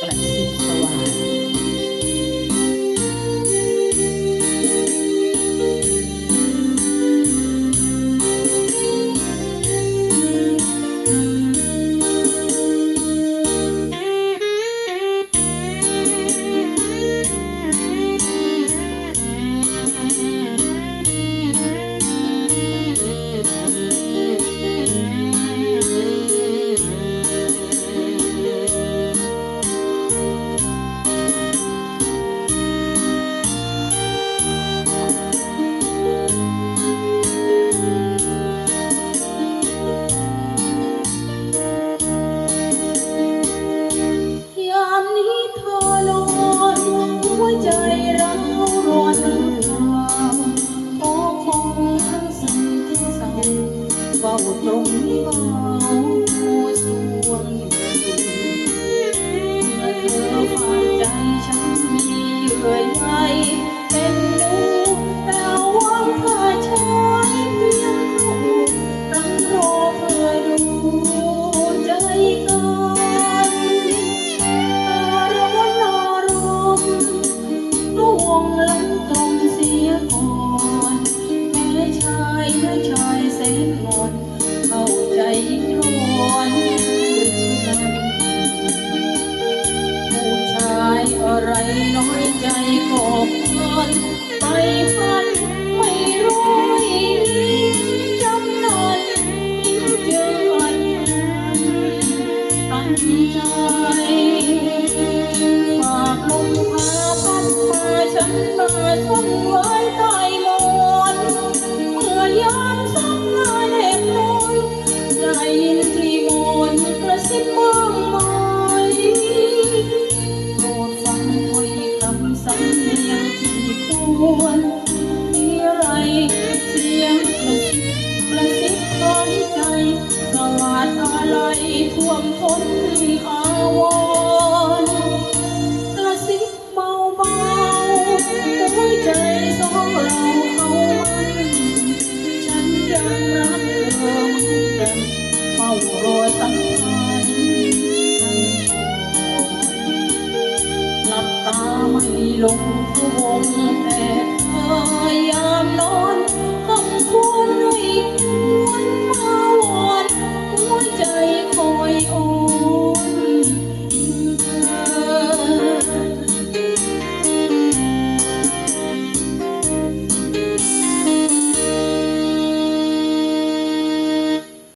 กระ เฝ้าตรงนี้บาส่วน ใจกบกอนไปพันไม่รู้จำนนยิ่งเจอกันตั้งใจฝากลมพาพัดพาฉันมาทนไว้ใต้ วาดอะไรท่วมท้นอาวรณ์กระซิบเบาเบาๆหัวใจสองเราเข้ามันฉันยังรักเธอเหมือนเดิมเฝ้ารอสักวันหลับตาไม่ลงพวงแต่เธอยามนอน